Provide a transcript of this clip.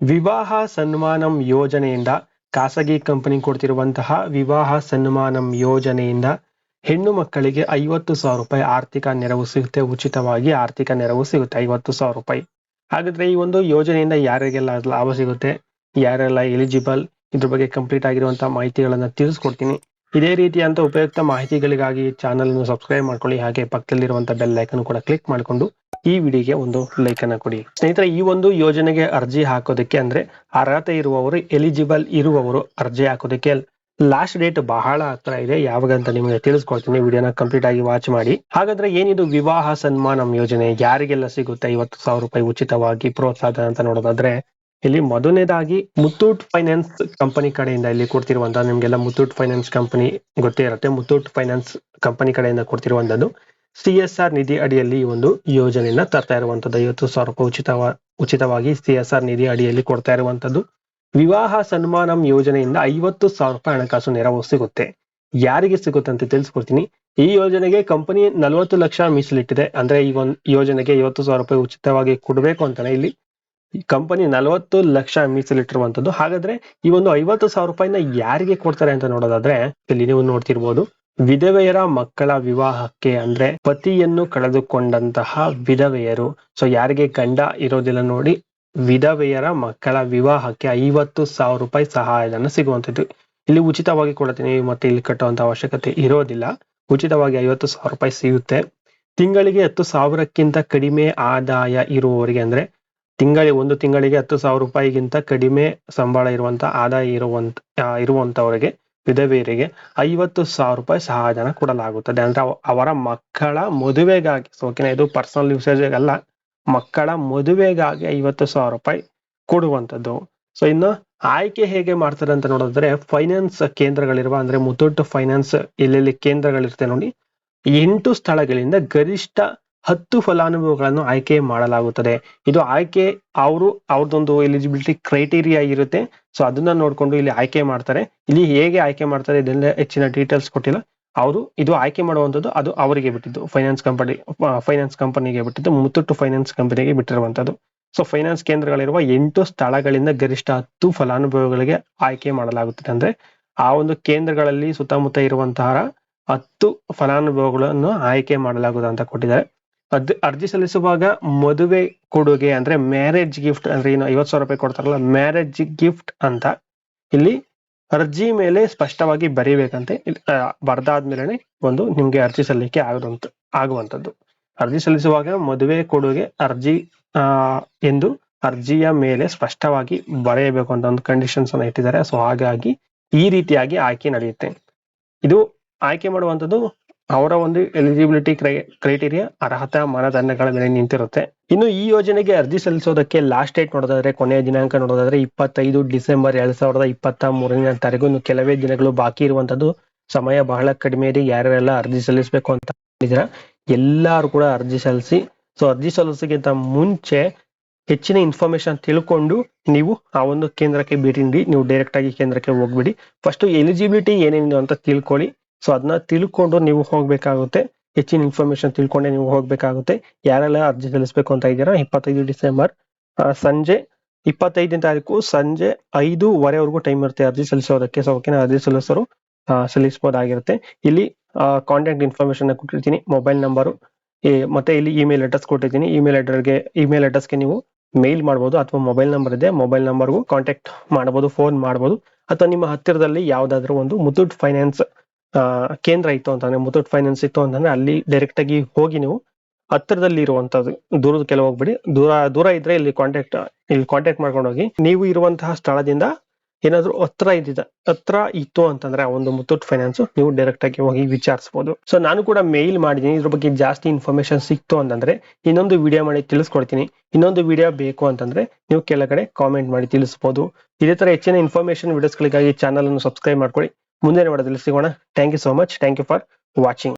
ವಿವಾಹ ಸನ್ಮಾನಂ ಯೋಜನೆಯಿಂದ ಖಾಸಗಿ ಕಂಪನಿ ಕೊಡ್ತಿರುವಂತಹ ವಿವಾಹ ಸನ್ಮಾನಂ ಯೋಜನೆಯಿಂದ ಹೆಣ್ಣು ಮಕ್ಕಳಿಗೆ ಐವತ್ತು ಸಾವಿರ ರೂಪಾಯಿ ಆರ್ಥಿಕ ನೆರವು ಸಿಗುತ್ತೆ. ಉಚಿತವಾಗಿ ಆರ್ಥಿಕ ನೆರವು ಸಿಗುತ್ತೆ. ಐವತ್ತು ಸಾವಿರ ರೂಪಾಯಿ. ಹಾಗಾದ್ರೆ ಈ ಒಂದು ಯೋಜನೆಯಿಂದ ಯಾರಿಗೆಲ್ಲ ಲಾಭ ಸಿಗುತ್ತೆ? ಯಾರೆಲ್ಲ ಎಲಿಜಿಬಲ್ ಇದ್ರ ಬಗ್ಗೆ ಕಂಪ್ಲೀಟ್ ಆಗಿರುವಂತಹ ಮಾಹಿತಿಗಳನ್ನ ತಿಳಿಸ್ಕೊಡ್ತೀನಿ. ಇದೇ ರೀತಿಯಂತ ಉಪಯುಕ್ತ ಮಾಹಿತಿಗಳಿಗಾಗಿ ಚಾನಲ್ ಅನ್ನು ಸಬ್ಸ್ಕ್ರೈಬ್ ಮಾಡ್ಕೊಳ್ಳಿ. ಹಾಗೆ ಪಕ್ಕದಲ್ಲಿರುವಂತಹ ಬೆಲ್ ಐಕನ್ ಕೂಡ ಕ್ಲಿಕ್ ಮಾಡಿಕೊಂಡು ಈ ವಿಡಿಯೋಗೆ ಒಂದು ಲೈಕ್ ಅನ್ನ ಕೊಡಿ. ಸ್ನೇಹಿತರೆ, ಈ ಒಂದು ಯೋಜನೆಗೆ ಅರ್ಜಿ ಹಾಕೋದಕ್ಕೆ ಅಂದ್ರೆ ಅರ್ಹತೆ ಇರುವವರು ಎಲಿಜಿಬಲ್ ಇರುವವರು ಅರ್ಜಿ ಹಾಕೋದಕ್ಕೆ ಲಾಸ್ಟ್ ಡೇಟ್ ಬಹಳ ಹತ್ರ ಇದೆ. ಯಾವಾಗ ಅಂತ ನಿಮಗೆ ತಿಳಿಸ್ಕೊಡ್ತೀನಿ. ವಿಡಿಯೋನ ಕಂಪ್ಲೀಟ್ ಆಗಿ ವಾಚ್ ಮಾಡಿ. ಹಾಗಾದ್ರೆ ಏನಿದು ವಿವಾಹ ಸನ್ಮಾನಂ ಯೋಜನೆ? ಯಾರಿಗೆಲ್ಲ ಸಿಗುತ್ತೆ? ಐವತ್ತು ಸಾವಿರ ರೂಪಾಯಿ ಉಚಿತವಾಗಿ ಪ್ರೋತ್ಸಾಹ ಅಂತ ನೋಡೋದಾದ್ರೆ, ಇಲ್ಲಿ ಮೊದಲನೇದಾಗಿ ಮುತ್ತೂಟ್ ಫೈನಾನ್ಸ್ ಕಂಪನಿ ಕಡೆಯಿಂದ ಇಲ್ಲಿ ಕೊಡ್ತಿರುವಂತಹ ನಿಮ್ಗೆಲ್ಲ ಮುತ್ತೂಟ್ ಫೈನಾನ್ಸ್ ಕಂಪನಿ ಗೊತ್ತೇ ಇರುತ್ತೆ. ಮುತ್ತೂಟ್ ಫೈನಾನ್ಸ್ ಕಂಪನಿ ಕಡೆಯಿಂದ ಕೊಡ್ತಿರುವಂತದ್ದು. ಸಿ ಎಸ್ ಆರ್ ನಿಧಿ ಅಡಿಯಲ್ಲಿ ಈ ಒಂದು ಯೋಜನೆಯನ್ನ ತರ್ತಾ ಇರುವಂತದ್ದು. ಐವತ್ತು ಸಾವಿರ ರೂಪಾಯಿ ಉಚಿತವ, ಉಚಿತವಾಗಿ ಸಿ ಎಸ್ ಆರ್ ನಿಧಿ ಅಡಿಯಲ್ಲಿ ಕೊಡ್ತಾ ಇರುವಂತದ್ದು. ವಿವಾಹ ಸನ್ಮಾನಂ ಯೋಜನೆಯಿಂದ ಐವತ್ತು ಸಾವಿರ ರೂಪಾಯಿ ಹಣಕಾಸು ನೆರವು ಸಿಗುತ್ತೆ. ಯಾರಿಗೆ ಸಿಗುತ್ತೆ ಅಂತ ತಿಳಿಸ್ಕೊಡ್ತೀನಿ. ಈ ಯೋಜನೆಗೆ ಕಂಪನಿ ನಲವತ್ತು ಲಕ್ಷ ಮೀಸಲಿಟ್ಟಿದೆ. ಅಂದ್ರೆ ಈ ಒಂದು ಯೋಜನೆಗೆ ಐವತ್ತು ಸಾವಿರ ರೂಪಾಯಿ ಉಚಿತವಾಗಿ ಕೊಡಬೇಕು ಅಂತಾನೆ ಇಲ್ಲಿ. ಕಂಪನಿ ನಲವತ್ತು ಲಕ್ಷ ಮೀಸಲಿಟ್ಟಿರುವಂತದ್ದು. ಹಾಗಾದ್ರೆ ಈ ಒಂದು ಐವತ್ತು ಸಾವಿರ ರೂಪಾಯಿನ ಯಾರಿಗೆ ಕೊಡ್ತಾರೆ ಅಂತ ನೋಡೋದಾದ್ರೆ, ಇಲ್ಲಿ ನೀವು ನೋಡ್ತಿರ್ಬೋದು. ವಿಧವೆಯರ ಮಕ್ಕಳ ವಿವಾಹಕ್ಕೆ ಅಂದ್ರೆ ಪತಿಯನ್ನು ಕಳೆದುಕೊಂಡಂತಹ ವಿಧವೆಯರು. ಸೊ ಯಾರಿಗೆ ಗಂಡ ಇರೋದಿಲ್ಲ ನೋಡಿ, ವಿಧವೆಯರ ಮಕ್ಕಳ ವಿವಾಹಕ್ಕೆ ಐವತ್ತು ಸಾವಿರ ರೂಪಾಯಿ ಸಹಾಯಧನ ಸಿಗುವಂಥದ್ದು. ಇಲ್ಲಿ ಉಚಿತವಾಗಿ ಕೊಡ್ತೀನಿ, ಮತ್ತೆ ಇಲ್ಲಿ ಕಟ್ಟುವಂತ ಅವಶ್ಯಕತೆ ಇರೋದಿಲ್ಲ. ಉಚಿತವಾಗಿ ಐವತ್ತು ಸಾವಿರ ರೂಪಾಯಿ ಸಿಗುತ್ತೆ. ತಿಂಗಳಿಗೆ ಹತ್ತು ಸಾವಿರಕ್ಕಿಂತ ಕಡಿಮೆ ಆದಾಯ ಇರುವವರಿಗೆ ಅಂದ್ರೆ, ತಿಂಗಳಿಗೆ ಒಂದು ತಿಂಗಳಿಗೆ ಹತ್ತು ಸಾವಿರ ರೂಪಾಯಿಗಿಂತ ಕಡಿಮೆ ಸಂಬಳ ಇರುವಂತ ಆದಾಯ ಇರುವಂತ ಇರುವಂತವರಿಗೆ ವಿಧವೆಯರಿಗೆ ಐವತ್ತು ಸಾವಿರ ರೂಪಾಯಿ ಸಹಾಯಧನ ಕೊಡಲಾಗುತ್ತದೆ. ಅಂದ್ರೆ ಅವರ ಮಕ್ಕಳ ಮದುವೆಗಾಗಿ ಓಕೆನಾ ಇದು ಪರ್ಸನಲ್ ಯೂಸೇಜ್ ಅಲ್ಲ. ಮಕ್ಕಳ ಮದುವೆಗಾಗಿ ಐವತ್ತು ಸಾವಿರ ರೂಪಾಯಿ ಕೊಡುವಂಥದ್ದು. ಸೊ ಇನ್ನು ಆಯ್ಕೆ ಹೇಗೆ ಮಾಡ್ತಾರೆ ಅಂತ ನೋಡಿದ್ರೆ ಫೈನಾನ್ಸ್ ಕೇಂದ್ರಗಳಿರುವ, ಅಂದ್ರೆ ಮುತ್ತೂಟ್ ಫೈನಾನ್ಸ್ ಎಲ್ಲೆಲ್ಲಿ ಕೇಂದ್ರಗಳಿರುತ್ತೆ ನೋಡಿ, ಎಂಟು ಸ್ಥಳಗಳಿಂದ ಗರಿಷ್ಠ ಹತ್ತು ಫಲಾನುಭವಿಗಳನ್ನು ಆಯ್ಕೆ ಮಾಡಲಾಗುತ್ತದೆ. ಇದು ಆಯ್ಕೆ ಅವರು, ಅವ್ರದ್ದೊಂದು ಎಲಿಜಿಬಿಲಿಟಿ ಕ್ರೈಟೀರಿಯಾ ಇರುತ್ತೆ. ಸೊ ಅದನ್ನ ನೋಡ್ಕೊಂಡು ಇಲ್ಲಿ ಆಯ್ಕೆ ಮಾಡ್ತಾರೆ. ಇಲ್ಲಿ ಹೇಗೆ ಆಯ್ಕೆ ಮಾಡ್ತಾರೆ ಇದೆಲ್ಲ ಹೆಚ್ಚಿನ ಡೀಟೇಲ್ಸ್ ಕೊಟ್ಟಿಲ್ಲ. ಅವರು ಇದು ಆಯ್ಕೆ ಮಾಡುವಂತದ್ದು ಅದು ಅವರಿಗೆ ಬಿಟ್ಟಿದ್ದು. ಫೈನಾನ್ಸ್ ಕಂಪನಿ ಫೈನಾನ್ಸ್ ಕಂಪನಿಗೆ ಬಿಟ್ಟಿದ್ದು, ಮುತ್ತುಟ್ಟು ಫೈನಾನ್ಸ್ ಕಂಪನಿಗೆ ಬಿಟ್ಟಿರುವಂಥದ್ದು. ಸೊ ಫೈನಾನ್ಸ್ ಕೇಂದ್ರಗಳಿರುವ ಎಂಟು ಸ್ಥಳಗಳಿಂದ ಗರಿಷ್ಠ ಹತ್ತು ಫಲಾನುಭವಿಗಳಿಗೆ ಆಯ್ಕೆ ಮಾಡಲಾಗುತ್ತದೆ. ಅಂದ್ರೆ ಆ ಒಂದು ಕೇಂದ್ರಗಳಲ್ಲಿ ಸುತ್ತಮುತ್ತ ಇರುವಂತಹ ಹತ್ತು ಫಲಾನುಭವಿಗಳನ್ನು ಆಯ್ಕೆ ಮಾಡಲಾಗುತ್ತದೆ ಅಂತ ಕೊಟ್ಟಿದ್ದಾರೆ. ಅದ್ ಅರ್ಜಿ ಸಲ್ಲಿಸುವಾಗ ಮದುವೆ ಕೊಡುಗೆ ಅಂದ್ರೆ ಮ್ಯಾರೇಜ್ ಗಿಫ್ಟ್ ಅಂದ್ರೆ ಏನು? ಐವತ್ತು ಸಾವಿರ ರೂಪಾಯಿ ಕೊಡ್ತಾರಲ್ಲ ಮ್ಯಾರೇಜ್ ಗಿಫ್ಟ್ ಅಂತ ಇಲ್ಲಿ ಅರ್ಜಿ ಮೇಲೆ ಸ್ಪಷ್ಟವಾಗಿ ಬರೀಬೇಕಂತೆ. ಬರ್ದಾದ್ಮೇಲೆ ಒಂದು ನಿಮ್ಗೆ ಅರ್ಜಿ ಸಲ್ಲಿಕೆ ಆಗುವಂತ ಆಗುವಂತದ್ದು ಅರ್ಜಿ ಸಲ್ಲಿಸುವಾಗ ಮದುವೆ ಕೊಡುಗೆ ಅರ್ಜಿ, ಆ, ಎಂದು ಅರ್ಜಿಯ ಮೇಲೆ ಸ್ಪಷ್ಟವಾಗಿ ಬರೆಯಬೇಕು ಅಂತ ಒಂದು ಕಂಡೀಷನ್ಸ್ ಅನ್ನ ಇಟ್ಟಿದ್ದಾರೆ. ಸೊ ಹಾಗಾಗಿ ಈ ರೀತಿಯಾಗಿ ಆಯ್ಕೆ ನಡೆಯುತ್ತೆ. ಇದು ಆಯ್ಕೆ ಮಾಡುವಂತದ್ದು ಅವರ ಒಂದು ಎಲಿಜಿಬಿಲಿಟಿ ಕ್ರೈ ಕ್ರೈಟೀರಿಯಾ ಅರ್ಹತಾ ಮಾನದಂಡಗಳ ಮೇಲೆ ನಿಂತಿರುತ್ತೆ. ಇನ್ನು ಈ ಯೋಜನೆಗೆ ಅರ್ಜಿ ಸಲ್ಲಿಸೋದಕ್ಕೆ ಲಾಸ್ಟ್ ಡೇಟ್ ನೋಡೋದಾದ್ರೆ, ಕೊನೆಯ ದಿನಾಂಕ ನೋಡೋದಾದ್ರೆ ಇಪ್ಪತ್ತೈದು ಡಿಸೆಂಬರ್ ಎರಡ್ ಸಾವಿರದ ಇಪ್ಪತ್ತ ಮೂರನೇ ತಾರೀಕು. ಕೆಲವೇ ದಿನಗಳು ಬಾಕಿ ಇರುವಂತದ್ದು ಸಮಯ ಬಹಳ ಕಡಿಮೆ ಇದೆ. ಯಾರ್ಯಾರೆಲ್ಲ ಅರ್ಜಿ ಸಲ್ಲಿಸಬೇಕು ಅಂತ ಹೇಳಿದ್ರ ಎಲ್ಲಾರು ಕೂಡ ಅರ್ಜಿ ಸಲ್ಲಿಸಿ. ಸೊ ಅರ್ಜಿ ಸಲ್ಲಿಸೋಕ್ಕಿಂತ ಮುಂಚೆ ಹೆಚ್ಚಿನ ಇನ್ಫಾರ್ಮೇಶನ್ ತಿಳ್ಕೊಂಡು ನೀವು ಆ ಒಂದು ಕೇಂದ್ರಕ್ಕೆ ಭೇಟಿ ನೀಡಿ. ನೀವು ಡೈರೆಕ್ಟ್ ಆಗಿ ಕೇಂದ್ರಕ್ಕೆ ಹೋಗ್ಬಿಡಿ. ಫಸ್ಟ್ ಎಲಿಜಿಬಿಲಿಟಿ ಏನೇನು ಅಂತ ತಿಳ್ಕೊಳ್ಳಿ. ಸೊ ಅದನ್ನ ತಿಳ್ಕೊಂಡು ನೀವು ಹೋಗ್ಬೇಕಾಗುತ್ತೆ. ಹೆಚ್ಚಿನ ಇನ್ಫಾರ್ಮೇಶನ್ ತಿಳ್ಕೊಂಡೆ ನೀವು ಹೋಗ್ಬೇಕಾಗುತ್ತೆ. ಯಾರೆಲ್ಲ ಅರ್ಜಿ ಸಲ್ಲಿಸಬೇಕು ಅಂತ ಇದ್ದೀರಾ, ಇಪ್ಪತ್ತೈದು ಡಿಸೆಂಬರ್ ಸಂಜೆ ಇಪ್ಪತ್ತೈದನೇ ತಾರೀಕು ಸಂಜೆ ಐದೂವರೆವರೆಗೂ ಟೈಮ್ ಇರುತ್ತೆ ಅರ್ಜಿ ಸಲ್ಲಿಸೋದಕ್ಕೆ. ಸೊ ಓಕೆನಾ ಅರ್ಜಿ ಸಲ್ಲಿಸೋರು ಸಲ್ಲಿಸಬಹುದಾಗಿರುತ್ತೆ. ಇಲ್ಲಿ ಕಾಂಟ್ಯಾಕ್ಟ್ ಇನ್ಫಾರ್ಮೇಶನ್ ಕೊಟ್ಟಿರ್ತೀನಿ ಮೊಬೈಲ್ ನಂಬರು ಮತ್ತೆ ಇಲ್ಲಿ ಇಮೇಲ್ ಅಡ್ರೆಸ್ ಕೊಟ್ಟಿದ್ದೀನಿ ಇಮೇಲ್ ಅಡ್ರೆಸ್ಗೆ ಇಮೇಲ್ ಅಡ್ರೆಸ್ಗೆ ನೀವು ಮೇಲ್ ಮಾಡಬಹುದು ಅಥವಾ ಮೊಬೈಲ್ ನಂಬರ್ ಇದೆ. ಮೊಬೈಲ್ ನಂಬರ್ಗೂ ಕಾಂಟ್ಯಾಕ್ಟ್ ಮಾಡಬಹುದು ಫೋನ್ ಮಾಡಬಹುದು ಅಥವಾ ನಿಮ್ಮ ಹತ್ತಿರದಲ್ಲಿ ಯಾವ್ದಾದ್ರು ಒಂದು ಮುತ್ತೂಟ್ ಫೈನಾನ್ಸ್ ಕೇಂದ್ರ ಇತ್ತು ಅಂತಂದ್ರೆ, ಮುತ್ತೂಟ್ ಫೈನಾನ್ಸ್ ಇತ್ತು ಅಂತಂದ್ರೆ, ಅಲ್ಲಿ ಡೈರೆಕ್ಟ್ ಆಗಿ ಹೋಗಿ ನೀವು ಹತ್ತಿರದಲ್ಲಿ ಇರುವಂತದ್ದು ದೂರದ ಕೆಲವು ಹೋಗ್ಬಿಡಿ. ದೂರ ದೂರ ಇದ್ರೆ ಇಲ್ಲಿ ಕಾಂಟ್ಯಾಕ್ಟ್ ಇಲ್ಲಿ ಕಾಂಟ್ಯಾಕ್ಟ್ ಮಾಡ್ಕೊಂಡು ಹೋಗಿ. ನೀವು ಇರುವಂತಹ ಸ್ಥಳದಿಂದ ಏನಾದ್ರು ಹತ್ರ ಇದ್ದಿದ್ದ ಹತ್ರ ಇತ್ತು ಅಂತಂದ್ರೆ, ಆ ಒಂದು ಮುತ್ತೂಟ್ ಫೈನಾನ್ಸ್ ನೀವು ಡೈರೆಕ್ಟ್ ಆಗಿ ಹೋಗಿ ವಿಚಾರಿಸಬಹುದು ಸೊ ನಾನು ಕೂಡ ಮೇಲ್ ಮಾಡಿದ್ದೀನಿ. ಇದ್ರ ಬಗ್ಗೆ ಜಾಸ್ತಿ ಇನ್ಫಾರ್ಮೇಶನ್ ಸಿಕ್ತು ಅಂತಂದ್ರೆ, ಇನ್ನೊಂದು ವಿಡಿಯೋ ಮಾಡಿ ತಿಳಿಸ್ಕೊಡ್ತೀನಿ. ಇನ್ನೊಂದು ವಿಡಿಯೋ ಬೇಕು ಅಂತಂದ್ರೆ, ನೀವು ಕೆಳಗಡೆ ಕಾಮೆಂಟ್ ಮಾಡಿ ತಿಳಿಸಬಹುದು ಇದೇ ತರ ಹೆಚ್ಚಿನ ಇನ್ಫಾರ್ಮೇಶನ್ ವಿಡಿಯೋಸ್ಗಳಿಗಾಗಿ ಚಾನಲ್ ಅನ್ನು ಸಬ್ಸ್ಕ್ರೈಬ್ ಮಾಡ್ಕೊಳ್ಳಿ. ಮುಂದಿನ ವಿಡಿಯೋದಲ್ಲಿ ಸಿಗೋಣ. Thank you so much thank you for watching